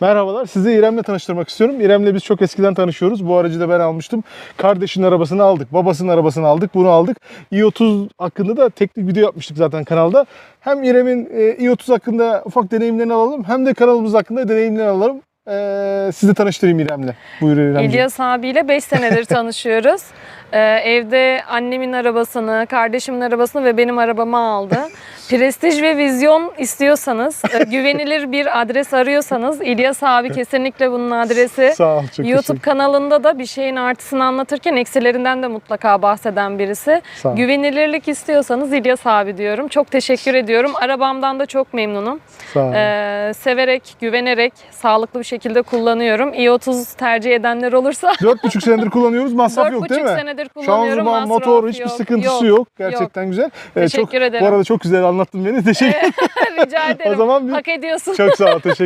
Merhabalar. Sizi İrem'le tanıştırmak istiyorum. İrem'le biz çok eskiden tanışıyoruz. Bu aracı da ben almıştım. Kardeşinin arabasını aldık. Babasının arabasını aldık. Bunu aldık. i30 hakkında da teknik video yapmıştık zaten kanalda. Hem İrem'in e, i30 hakkında ufak deneyimlerini alalım. Hem de kanalımız hakkında deneyimlerini alalım. Ee, sizi tanıştırayım İrem'le. Buyur İrem'ciğim. İlyas abiyle 5 senedir tanışıyoruz. Ee, evde annemin arabasını, kardeşimin arabasını ve benim arabamı aldı. Prestij ve vizyon istiyorsanız, e, güvenilir bir adres arıyorsanız İlyas abi kesinlikle bunun adresi. Sağ ol. Çok YouTube teşekkür- kanalında da bir şeyin artısını anlatırken eksilerinden de mutlaka bahseden birisi. Sağ ol. Güvenilirlik istiyorsanız İlyas abi diyorum. Çok teşekkür ediyorum. Arabamdan da çok memnunum. Sağ ol. Ee, severek, güvenerek, sağlıklı bir şekilde kullanıyorum. i30 tercih edenler olursa Dört buçuk senedir kullanıyoruz. Masraf yok değil mi? 4,5 senedir kullanıyorum. Şanzıman, motor hiçbir sıkıntısı yok. Gerçekten güzel. Ee, Teşekkür çok, ederim. Bu arada çok güzel anlattın beni. Teşekkür Rica ederim. O zaman bir- Hak ediyorsun. Çok sağ ol. Teşekkür